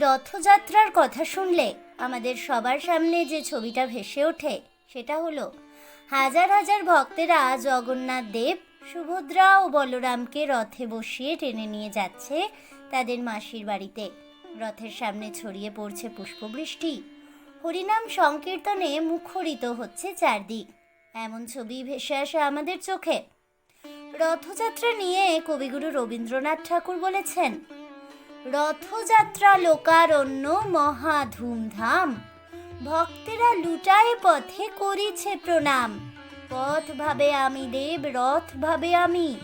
রথযাত্রার কথা শুনলে আমাদের সবার সামনে যে ছবিটা ভেসে ওঠে, সেটা হলো হাজার হাজার ভক্তেরা জগন্নাথ দেব, সুভদ্রা ও বলরামকে রথে বসিয়ে টেনে নিয়ে যাচ্ছে তাদের মাসির বাড়িতে। রথের সামনে ছড়িয়ে পড়ছে পুষ্পবৃষ্টি। হরিনাম সংকীর্তনে মুখরিত হচ্ছে চারদিক। এমন ছবি ভেসে আসে আমাদের চোখে। রথযাত্রা নিয়ে কবিগুরু রবীন্দ্রনাথ ঠাকুর বলেছেন রথযাত্রা লোকারণ্য মহা ধুমধাম। ভক্তেরা লুটায় পথে করিছে প্রণাম। পথ ভাবে আমি দেব রথ ভাবে আমি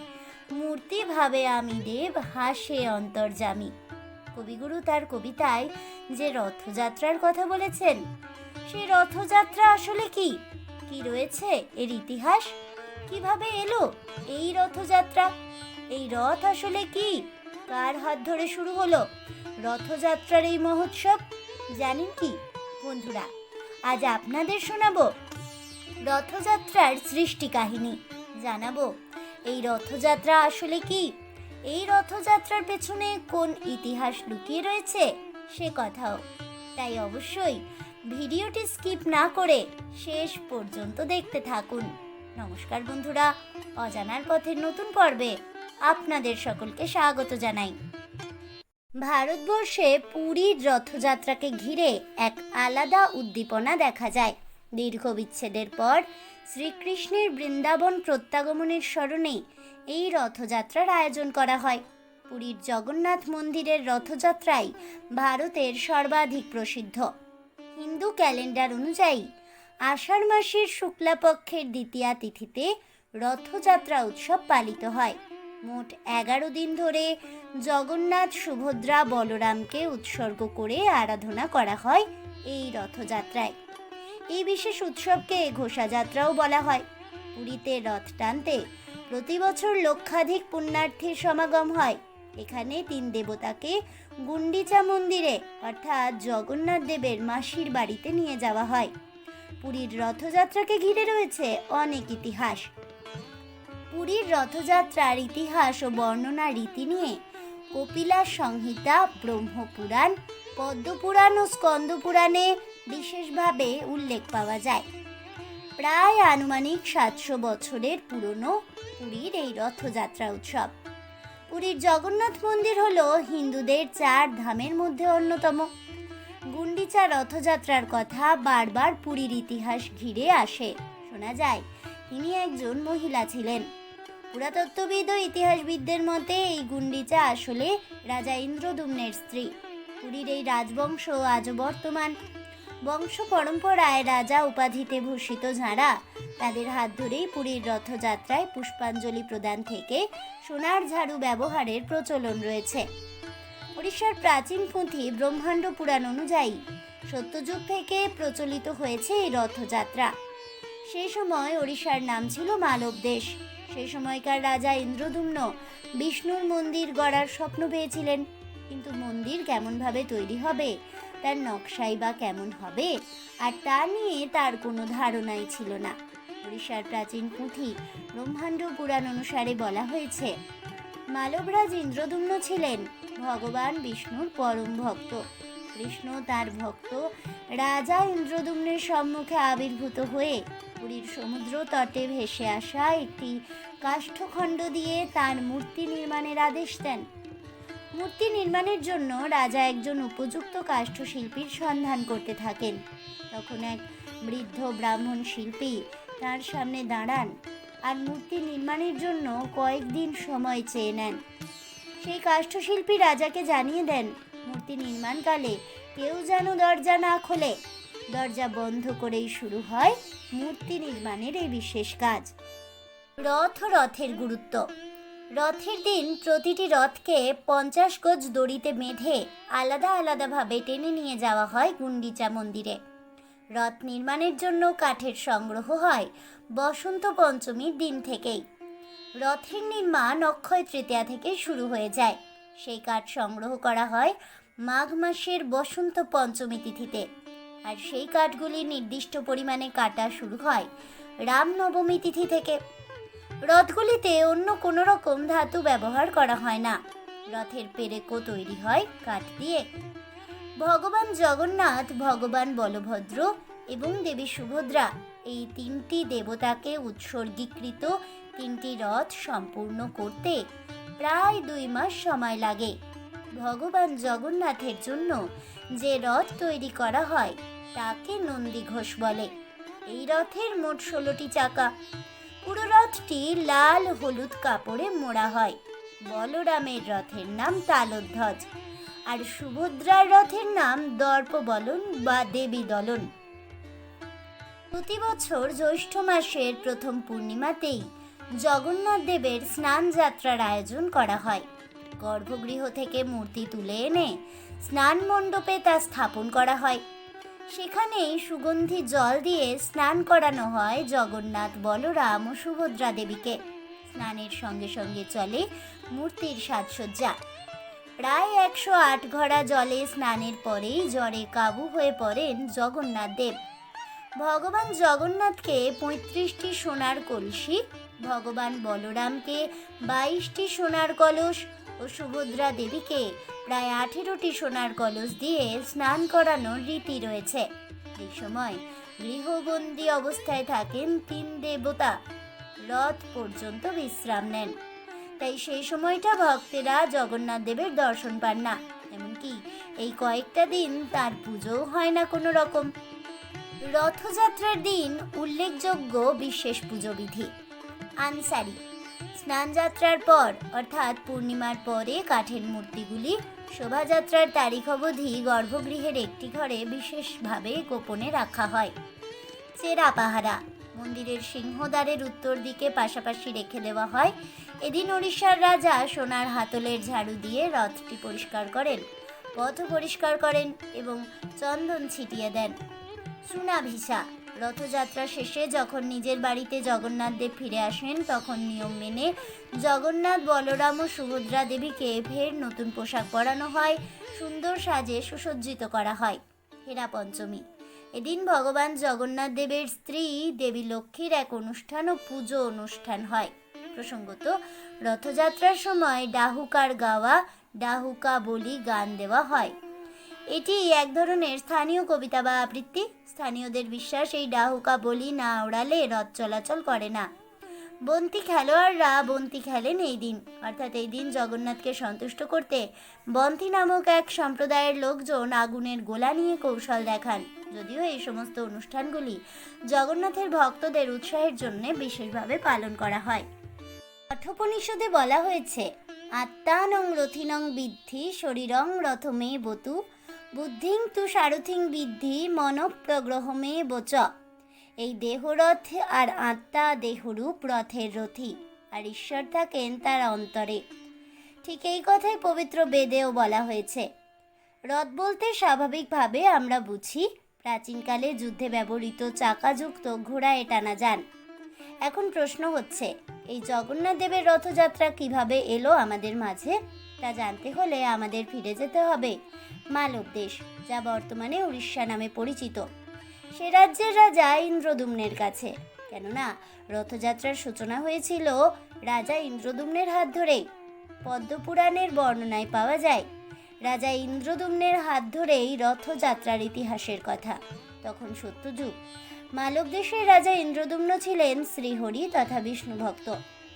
মূর্তি ভাবে আমি দেব, হাসে অন্তর্জামী কবিগুরু তার কবিতায় যে রথযাত্রার কথা বলেছেন সেই রথযাত্রা আসলে কি? কি রয়েছে এর ইতিহাস? কীভাবে এলো এই রথযাত্রা? এই রথ আসলে কি? কার হাত ধরে শুরু হলো? রথযাত্রার এই মহোৎসব? জানেন কি? বন্ধুরা, আজ আপনাদের শোনাবো রথযাত্রার সৃষ্টি কাহিনী। জানাব, এই রথযাত্রা আসলে কি? এই রথযাত্রার পেছনে কোন ইতিহাস লুকিয়ে রয়েছে? সে কথাও। তাই অবশ্যই ভিডিওটি স্কিপ না করে শেষ পর্যন্ত দেখতে থাকুন। নমস্কার বন্ধুরা, অজানার পথের নতুন পর্বে আপনাদের সকলকে স্বাগত জানাই। ভারতবর্ষে পুরীর রথযাত্রাকে ঘিরে এক আলাদা উদ্দীপনা দেখা যায়। দীর্ঘ বিচ্ছেদের পর শ্রীকৃষ্ণের বৃন্দাবন প্রত্যাগমনের স্মরণে এই রথযাত্রার আয়োজন করা হয়। পুরীর জগন্নাথ মন্দিরের রথযাত্রাই ভারতের সর্বাধিক প্রসিদ্ধ। হিন্দু ক্যালেন্ডার অনুযায়ী আষাঢ় মাসের শুক্লাপক্ষের দ্বিতীয়া তিথিতে রথযাত্রা উৎসব পালিত হয়। মোট এগারো দিন ধরে জগন্নাথ সুভদ্রা বলরামকে উৎসর্গ করে আরাধনা করা হয় এই রথযাত্রায়। এই বিশেষ উৎসবকে ঘোষাযাত্রাও বলা হয়। পুরীতে রথ টানতে প্রতি বছর লক্ষাধিক পুণ্যার্থীর সমাগম হয়। এখানে তিন দেবতাকে গুন্ডিচা মন্দিরে অর্থাৎ জগন্নাথ দেবের মাসির বাড়িতে নিয়ে যাওয়া হয়। পুরীর রথযাত্রাকে ঘিরে রয়েছে অনেক ইতিহাস। পুরীর রথযাত্রার ইতিহাস ও বর্ণনা রীতি নিয়ে কপিলা সংহিতা, ব্রহ্মপুরাণ, পদ্মপুরাণ ও স্কন্দপুরাণে বিশেষভাবে উল্লেখ পাওয়া যায়। প্রায় আনুমানিক সাতশো বছরের পুরনো পুরীর এই রথযাত্রা উৎসব। পুরীর জগন্নাথ মন্দির হল হিন্দুদের চার ধামের মধ্যে অন্যতম। গুন্ডিচা রথযাত্রার কথা বারবার পুরীর ইতিহাস ঘিরে আসে। শোনা যায়, তিনি একজন মহিলা ছিলেন। পুরাতত্ত্ববিদ ও ইতিহাসবিদদের মতে এই গুন্ডিচা আসলে রাজা ইন্দ্রদুম্নের স্ত্রী। পুরীর এই রাজবংশ আজও বর্তমান। বংশ পরম্পরায় রাজা উপাধিতে ভূষিত যাঁরা, তাদের হাত ধরেই পুরীর রথযাত্রায় পুষ্পাঞ্জলি প্রদান থেকে সোনার ঝাড়ু ব্যবহারের প্রচলন রয়েছে। উড়িষ্যার প্রাচীন পুঁথি ব্রহ্মাণ্ড পুরাণ অনুযায়ী সত্যযুগ থেকে প্রচলিত হয়েছে এই রথযাত্রা। সেই সময় ওড়িশার নাম ছিল মালব দেশ। সেই সময়কার রাজা ইন্দ্রদুম্ন বিষ্ণুর মন্দির গড়ার স্বপ্ন পেয়েছিলেন। কিন্তু মন্দির কেমনভাবে তৈরি হবে, তার নকশাই বা কেমন হবে, আর তা নিয়ে তার কোনো ধারণাই ছিল না। ওড়িশার প্রাচীন পুঁথি ব্রহ্মাণ্ড পুরাণ অনুসারে বলা হয়েছে, মালবরাজ ইন্দ্রদুম্ন ছিলেন ভগবান বিষ্ণুর পরম ভক্ত। কৃষ্ণ, তার ভক্ত। রাজা ইন্দ্রদুম্নের সম্মুখে আবির্ভূত হয়ে পুরীর সমুদ্র তটে ভেসে আসা একটি কাষ্ঠখণ্ড দিয়ে তার মূর্তি নির্মাণের আদেশ দেন। মূর্তি নির্মাণের জন্য রাজা একজন উপযুক্ত কাষ্ঠশিল্পীর সন্ধান করতে থাকেন। তখন এক বৃদ্ধ ব্রাহ্মণ শিল্পী তার সামনে দাঁড়ান আর মূর্তি নির্মাণের জন্য কয়েকদিন সময় চেয়ে নেন। সেই কাষ্ঠশিল্পী রাজাকে জানিয়ে দেন মূর্তি নির্মাণকালে কেউ যেন দরজা না খোলে। দরজা বন্ধ করেই শুরু হয় মূর্তি নির্মাণের এই বিশেষ কাজ। রথ ও রথের গুরুত্ব। রথের দিন প্রতিটি রথকে পঞ্চাশ গজ দড়িতে বেঁধে আলাদা আলাদাভাবে টেনে নিয়ে যাওয়া হয় গুন্ডিচা মন্দিরে। রথ নির্মাণের জন্য কাঠের সংগ্রহ হয় বসন্ত পঞ্চমীর দিন থেকেই। রথের নির্মাণ অক্ষয় তৃতীয়া থেকে শুরু হয়ে যায়। সেই কাঠ সংগ্রহ করা হয় মাঘ মাসের বসন্ত পঞ্চমী তিথিতে। আর সেই কাঠগুলি নির্দিষ্ট পরিমাণে কাটা শুরু হয় রামনবমী তিথি থেকে। রথগুলিতে অন্য কোনো রকম ধাতু ব্যবহার করা হয় না। রথের পেরেকও তৈরি হয় কাঠ দিয়ে। ভগবান জগন্নাথ, ভগবান বলভদ্র এবং দেবী সুভদ্রা এই তিনটি দেবতাকে উৎসর্গীকৃত তিনটি রথ সম্পূর্ণ করতে প্রায় দুই মাস সময় লাগে। ভগবান জগন্নাথের জন্য যে রথ তৈরি করা হয়, তাকে নন্দী ঘোষ বলে। এই রথের মোট ষোলোটি চাকা। পুরো রথটি লাল হলুদ কাপড়ে মোড়া হয়। বলরামের রথের নাম তালধ্বজ আর সুভদ্রার রথের নাম দর্পবলন বা দেবী দলন প্রতি বছর জ্যৈষ্ঠ মাসের প্রথম পূর্ণিমাতেই জগন্নাথ দেবের স্নান যাত্রার আয়োজন করা হয়। গর্ভগৃহ থেকে মূর্তি তুলে এনে স্নান মণ্ডপে তা স্থাপন করা হয়। সেখানেই সুগন্ধি জল দিয়ে স্নান করানো হয় জগন্নাথ বলরাম ও সুভদ্রা দেবীকে। স্নানের সঙ্গে সঙ্গে চলে মূর্তির সাজসজ্জা। প্রায় একশো আট ঘড়া জলে স্নানের পরেই জ্বরে কাবু হয়ে পড়েন জগন্নাথ দেব। ভগবান জগন্নাথকে পঁয়ত্রিশটি সোনার কলসি ভগবান বলরামকে বাইশটি সোনার কলস ও সুভদ্রা দেবীকে প্রায় আঠেরোটি সোনার কলস দিয়ে স্নান করানোর রীতি রয়েছে। এই সময় গৃহবন্দী অবস্থায় থাকেন তিন দেবতা। রথ পর্যন্ত বিশ্রাম নেন। তাই সেই সময়টা ভক্তেরা জগন্নাথ দেবের দর্শন পান না। এমনকি এই কয়েকটা দিন তার পুজোও হয় না কোনো রকম। রথযাত্রার দিন উল্লেখযোগ্য বিশেষ পুজো বিধি আনসারি। স্নানযাত্রার পর, অর্থাৎ পূর্ণিমার পরে কাঠের মূর্তিগুলি, শোভাযাত্রার তারিখ অবধি গর্ভগৃহের একটি ঘরে বিশেষভাবে গোপনে রাখা হয়। চেরা পাহারা, মন্দিরের সিংহদ্বারের উত্তর দিকে পাশাপাশি রেখে দেওয়া হয়। এদিন ওড়িশার রাজা সোনার হাতলের ঝাড়ু দিয়ে রথটি পরিষ্কার করেন পথ পরিষ্কার করেন এবং চন্দন ছিটিয়ে দেন। সুনাভিসা রথযাত্রা শেষে যখন নিজের বাড়িতে জগন্নাথ দেব ফিরে আসেন, তখন নিয়ম মেনে জগন্নাথ, বলরাম ও সুভদ্রা দেবীকে ফের নতুন পোশাক পরানো হয়, সুন্দর সাজে সুসজ্জিত করা হয়। হেরা পঞ্চমী। এদিন ভগবান জগন্নাথ দেবের স্ত্রী দেবী লক্ষ্মীর এক অনুষ্ঠান ও পুজো অনুষ্ঠান হয়। প্রসঙ্গত, রথযাত্রার সময় ডাহুকার গাওয়া, ডাহুকা বলি গান দেওয়া হয়। এটি এক ধরনের স্থানীয় কবিতা বা আবৃত্তি। স্থানীয়দের বিশ্বাস এই ডাহুকা বলি না ওড়ালে রথ চলাচল করে না। বন্তি খেলোয়াড়রা বন্তি খেলেন এই দিন। অর্থাৎ এই দিন জগন্নাথকে সন্তুষ্ট করতে বন্তি নামক এক সম্প্রদায়ের লোকজন আগুনের গোলা নিয়ে কৌশল দেখান। যদিও এই সমস্ত অনুষ্ঠানগুলি জগন্নাথের ভক্তদের উৎসাহের জন্য বিশেষভাবে পালন করা হয়। কঠোপনিষদে বলা হয়েছে আত্মানং রথিনং বিদ্ধি, শরীরং রথমে বতু। বুদ্ধিং তু সারথিং বিদ্ধি মনপ্রগ্রহমে বচ। এই দেহরথ আর আত্মা দেহরূপ রথের রথি, আর ঈশ্বর থাকেন তার অন্তরে। ঠিক এই কথাই পবিত্র বেদেও বলা হয়েছে। রথ বলতে স্বাভাবিকভাবে আমরা বুঝি, প্রাচীনকালে যুদ্ধে ব্যবহৃত চাকাযুক্ত ঘোড়ায় টানা যান। এখন প্রশ্ন হচ্ছে, এই জগন্নাথ দেবের রথযাত্রা কীভাবে এলো আমাদের মাঝে? তা জানতে হলে আমাদের ফিরে যেতে হবে। মালব দেশ, যা বর্তমানে উড়িষ্যা নামে পরিচিত। সে রাজ্যের রাজা ইন্দ্রদুম্নের কাছে। কেননা, রথযাত্রার সূচনা হয়েছিল রাজা ইন্দ্রদুম্নের হাত ধরেই। পদ্মপুরাণের বর্ণনায় পাওয়া যায়, রাজা ইন্দ্রদুম্নের হাত ধরেই রথযাত্রার ইতিহাসের কথা। তখন সত্যযুগ। মালব দেশের রাজা ইন্দ্রদুম্ন ছিলেন শ্রীহরি তথা বিষ্ণু ভক্ত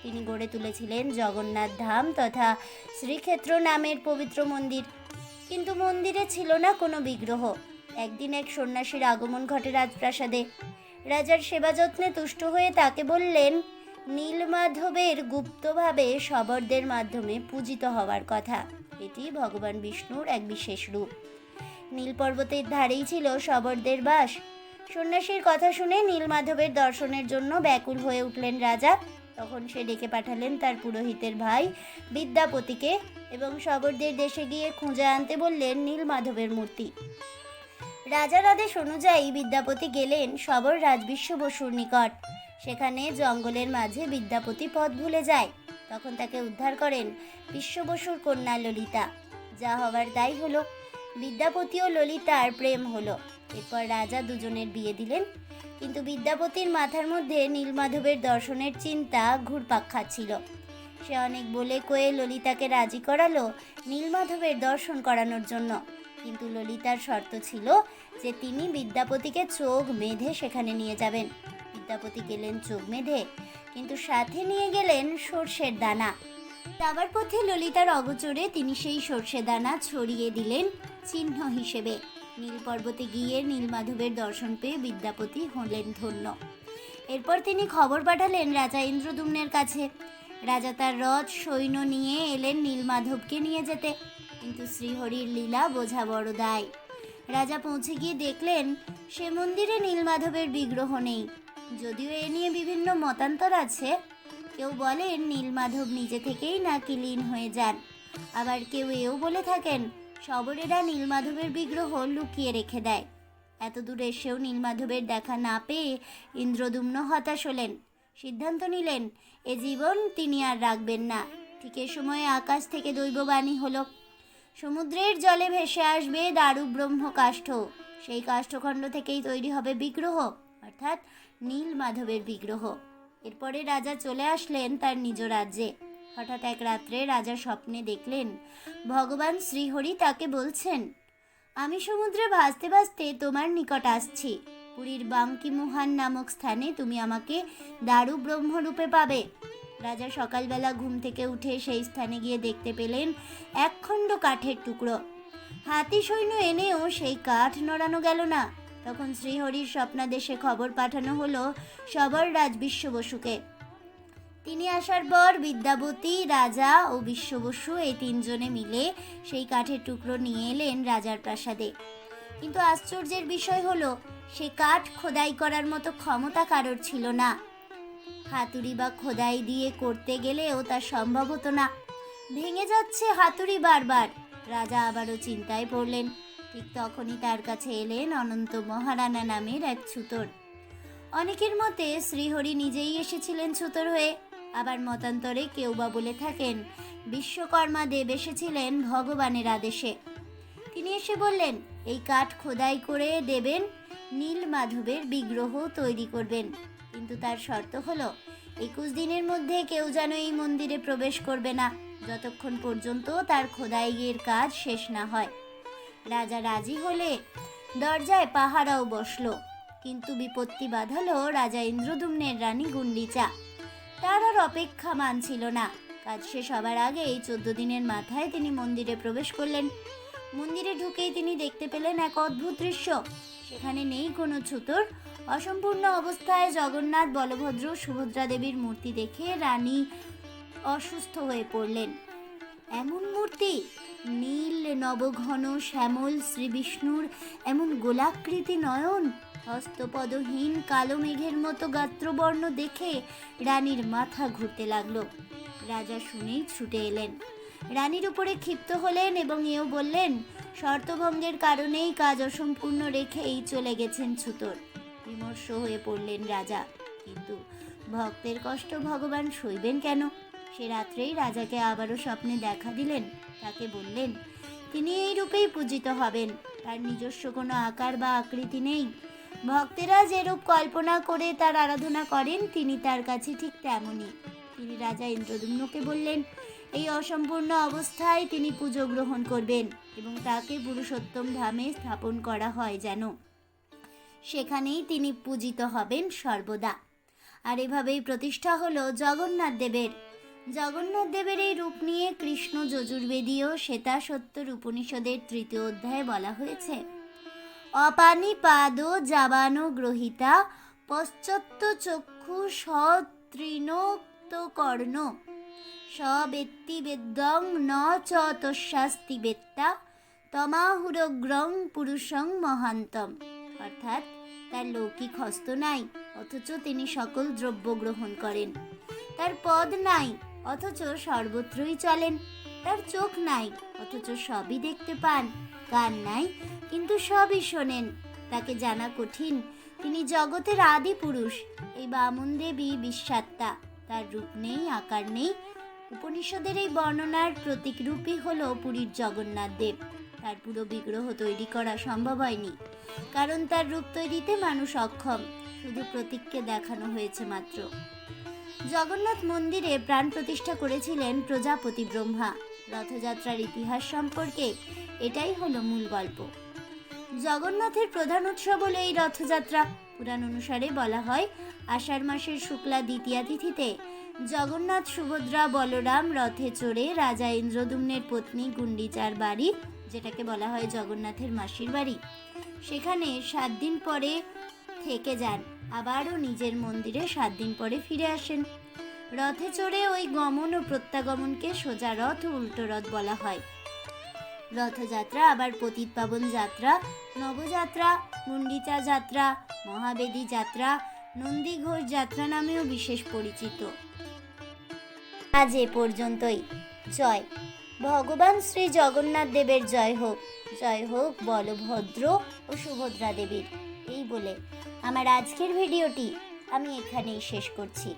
তিনি গড়ে তুলেছিলেন জগন্নাথ ধাম তথা শ্রীক্ষেত্র নামের পবিত্র মন্দির। কিন্তু মন্দিরে ছিল না কোনো বিগ্রহ। একদিন এক সন্ন্যাসীর আগমন ঘটে রাজপ্রাসাদে। রাজার সেবা যত্নে তুষ্ট হয়ে তাকে বললেন, নীলমাধবের গুপ্তভাবে শবরদের মাধ্যমে পূজিত হওয়ার কথা। এটি ভগবান বিষ্ণুর এক বিশেষ রূপ। নীল পর্বতের ধারেই ছিল শবরদের বাস। সন্ন্যাসীর কথা শুনে নীলমাধবের দর্শনের জন্য ব্যাকুল হয়ে উঠলেন রাজা। তখন সে ডেকে পাঠালেন তার পুরোহিতের ভাই বিদ্যাপতিকে এবং শবরদের দেশে গিয়ে খুঁজে আনতে বললেন নীলমাধবের মূর্তি। রাজার আদেশ অনুযায়ী বিদ্যাপতি গেলেন শবর রাজবিশ্ব বসুর নিকট। সেখানে জঙ্গলের মাঝে বিদ্যাপতি পথ ভুলে যায়। তখন তাকে উদ্ধার করেন বিশ্ব বসুর কন্যা ললিতা। যা হবার তাই হলো। বিদ্যাপতি ও ললিতার প্রেম হলো। এরপর রাজা দুজনের বিয়ে দিলেন কিন্তু বিদ্যাপতির মাথার মধ্যে নীলমাধবের দর্শনের চিন্তা ঘুরপাক খাচ্ছিল। সে অনেক বলে কয়ে ললিতাকে রাজি করালো নীলমাধবের দর্শন করানোর জন্য। কিন্তু ললিতার শর্ত ছিল যে তিনি বিদ্যাপতিকে চোখ মেধে সেখানে নিয়ে যাবেন। বিদ্যাপতি গেলেন চোখ মেধে কিন্তু সাথে নিয়ে গেলেন সর্ষের দানা। যাবার পথে ললিতার অগোচরে তিনি সেই সর্ষে দানা ছড়িয়ে দিলেন চিহ্ন হিসেবে। নীল পর্বতে গিয়ে নীলমাধবের দর্শন পেয়ে বিদ্যাপতি হলেন ধন্য। এরপর তিনি খবর পাঠালেন রাজা ইন্দ্রদুম্নের কাছে। রাজা তার রথ, সৈন্য নিয়ে এলেন নীলমাধবকে নিয়ে যেতে। কিন্তু শ্রীহরির লীলা বোঝা বড় দায়। রাজা পৌঁছে গিয়ে দেখলেন, সে মন্দিরে নীলমাধবের বিগ্রহ নেই। যদিও এ নিয়ে বিভিন্ন মতান্তর আছে, কেউ বলেন নীলমাধব নিজে থেকেই নাকি লীন হয়ে যান। আবার কেউ এও বলে থাকেন শবরেরা নীলমাধবের বিগ্রহ লুকিয়ে রেখে দেয়। এত দূর এসেও নীলমাধবের দেখা না পেয়ে ইন্দ্রদুম্ন হতাশ হলেন। সিদ্ধান্ত নিলেন, এ জীবন তিনি আর রাখবেন না। ঠিক এ সময়ে আকাশ থেকে দৈববাণী হলো। সমুদ্রের জলে ভেসে আসবে দারু ব্রহ্ম কাষ্ঠ। সেই কাষ্ঠখণ্ড থেকেই তৈরি হবে বিগ্রহ, অর্থাৎ নীল মাধবের বিগ্রহ। এরপরে রাজা চলে আসলেন তার নিজ রাজ্যে। হঠাৎ এক রাত্রে রাজা স্বপ্নে দেখলেন, ভগবান শ্রীহরি তাকে বলছেন, আমি সমুদ্রে ভাসতে ভাসতে তোমার নিকট আসছি। পুরীর বাঙ্কি মুহান নামক স্থানে তুমি আমাকে দারু ব্রহ্মরূপে পাবে। রাজা সকালবেলা ঘুম থেকে উঠে সেই স্থানে গিয়ে দেখতে পেলেন একখণ্ড কাঠের টুকরো। হাতি সৈন্য এনেও সেই কাঠ নড়ানো গেল না। তখন শ্রীহরির স্বপ্নাদেশে খবর পাঠানো হলো সবর রাজ বিশ্ব বসুকে তিনি আসার পর বিদ্যাবতী, রাজা ও বিশ্ব বসু এই তিনজনে মিলে সেই কাঠের টুকরো নিয়ে এলেন রাজার প্রাসাদে। কিন্তু আশ্চর্যের বিষয় হলো, সে কাঠ খোদাই করার মতো ক্ষমতা কারোর ছিল না। হাতুড়ি বা খোদাই দিয়ে করতে গেলেও তা সম্ভব হতো না। ভেঙে যাচ্ছে হাতুড়ি বারবার। রাজা আবারও চিন্তায় পড়লেন। ঠিক তখনই তার কাছে এলেন অনন্ত মহারানা নামের এক ছুতর। অনেকের মতে শ্রীহরি নিজেই এসেছিলেন ছুতর হয়ে। আবার মতান্তরে কেউ বা বলে থাকেন, বিশ্বকর্মা দেব এসেছিলেন ভগবানের আদেশে। তিনি এসে বললেন, এই কাঠ খোদাই করে দেবেন, নীল মাধবের বিগ্রহ তৈরি করবেন। কিন্তু তার শর্ত হলো, একুশ দিনের মধ্যে কেউ যেন এই মন্দিরে প্রবেশ করবে না, যতক্ষণ পর্যন্ত তার খোদাইয়ের কাজ শেষ না হয়। রাজা রাজি হলে দরজায় পাহারাও বসল, কিন্তু বিপত্তি বাঁধালো রাজা ইন্দ্রদুম্নের রানী গুন্ডিচা। তার আর অপেক্ষা মানছিল না। কাজ শেষ হবার এই চোদ্দ দিনের মাথায় তিনি মন্দিরে প্রবেশ করলেন। মন্দিরে ঢুকেই তিনি দেখতে পেলেন এক অদ্ভুত দৃশ্য। সেখানে নেই কোনো ছুতর। অসম্পূর্ণ অবস্থায় জগন্নাথ, বলভদ্র সুভদ্রা দেবীর মূর্তি দেখে রানী অসুস্থ হয়ে পড়লেন। এমন মূর্তি? নীল, নবঘন, শ্যামল শ্রী বিষ্ণুর এমন গোলাকৃতি নয়ন? হস্তপদহীন কালো মেঘের মতো গাত্রবর্ণ দেখে রানীর মাথা ঘুরতে লাগল। রাজা শুনেই ছুটে এলেন। রানীর উপরে ক্ষিপ্ত হলেন এবং এও বললেন, শর্তভঙ্গের কারণেই কাজ অসম্পূর্ণ রেখেই চলে গেছেন ছুতর। বিমর্ষ হয়ে পড়লেন রাজা। কিন্তু ভক্তের কষ্ট ভগবান সইবেন কেন? সে রাত্রেই রাজাকে আবারও স্বপ্নে দেখা দিলেন। তাকে বললেন, তিনি এই রূপেই পূজিত হবেন। তার নিজস্ব কোনো আকার বা আকৃতি নেই। ভক্তেরা যেরূপ কল্পনা করে তার আরাধনা করেন, তিনি তার কাছে ঠিক তেমনই। তিনি রাজা ইন্দ্রদুম্নকে বললেন, এই অসম্পূর্ণ অবস্থায় তিনি পুজো গ্রহণ করবেন এবং তাকে পুরুষোত্তম ধামে স্থাপন করা হয় যেন। সেখানেই তিনি পূজিত হবেন সর্বদা। আর এভাবেই প্রতিষ্ঠা হলো জগন্নাথ দেবের। জগন্নাথ দেবের এই রূপ নিয়ে কৃষ্ণ যজুর্বেদীয় শ্বেতা সত্তর উপনিষদের তৃতীয় অধ্যায়ে বলা হয়েছে। অপানি পাদ জাবানো গ্রহিতা পশ্চাত্য চক্ষু সতৃণোক্ত কর্ণ সবেত্তি বেদ্যং ন চ তস্যাস্তি বেত্তা তমাহুরগ্রং পুরুষং মহান্তম। অর্থাৎ তার লৌকিক হস্ত নাই, অথচ তিনি সকল দ্রব্য গ্রহণ করেন। তার পদ নাই, অথচ সর্বত্রই চলেন। তার চোখ নাই, অথচ সবই দেখতে পান। কান নাই কিন্তু সবই শোনেন। তাকে জানা কঠিন। তিনি জগতের আদি পুরুষ। এই বামন দেবী বিশ্বাত্মা তার রূপ নেই, আকার নেই। উপনিষদের এই বর্ণনার প্রতীক রূপই হলো পুরীর জগন্নাথ দেব। তার পুরো বিগ্রহ তৈরি করা সম্ভব হয়নি। কারণ তার রূপ তৈরিতে মানুষ অক্ষম। শুধু প্রতীককে দেখানো হয়েছে মাত্র। জগন্নাথ মন্দিরে প্রাণ প্রতিষ্ঠা করেছিলেন প্রজাপতি ব্রহ্মা। রথযাত্রার ইতিহাস সম্পর্কে এটাই হলো মূল গল্প। জগন্নাথের প্রধান উৎসব হলো এই রথযাত্রা। পুরাণ অনুসারে বলা হয়, আষাঢ় মাসের শুক্লা দ্বিতীয়া তিথিতে জগন্নাথ, সুভদ্রা, বলরাম রথে চড়ে রাজা ইন্দ্রদুম্নের পত্নী গুন্ডিচার বাড়ি, যেটাকে বলা হয় জগন্নাথের মাসির বাড়ি। সেখানে সাত দিন পরে থেকে যান, আবারও নিজের মন্দিরে সাত দিন পরে ফিরে আসেন। রথে চড়ে ওই গমন ও প্রত্যাগমনকে সোজা রথ ও উল্টো রথ বলা হয়। রথযাত্রা, আবার পতিত পাবন যাত্রা, নবযাত্রা গুন্ডিচা যাত্রা, মহাবেদী যাত্রা নন্দী ঘোষ যাত্রা নামেও বিশেষ পরিচিত। আজ এ পর্যন্তই। জয়। ভগবান শ্রী জগন্নাথ দেবের জয় হোক। জয় হোক বলভদ্র ও সুভদ্রা দেবীর। এই বলে আমার আজকের ভিডিওটি আমি এখানেই শেষ করছি।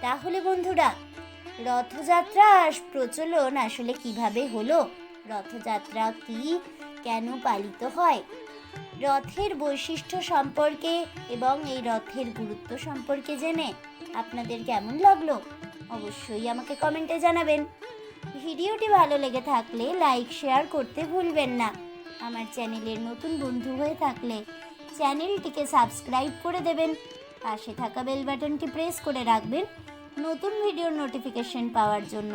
তাহলে বন্ধুরা, রথযাত্রা প্রচলন আসলে কীভাবে হলো? রথযাত্রা কি কেন পালিত হয়? রথের বৈশিষ্ট্য সম্পর্কে এবং এই রথের গুরুত্ব সম্পর্কে জেনে আপনাদের কেমন লাগল? অবশ্যই আমাকে কমেন্টে জানাবেন। ভিডিওটি ভালো লেগে থাকলে লাইক, শেয়ার করতে ভুলবেন না। আমার চ্যানেলের নতুন বন্ধু হয়ে থাকলে চ্যানেলটিকে সাবস্ক্রাইব করে দেবেন। পাশে থাকা বেল বাটনটি প্রেস করে রাখবেন নতুন ভিডিওর নোটিফিকেশন পাওয়ার জন্য।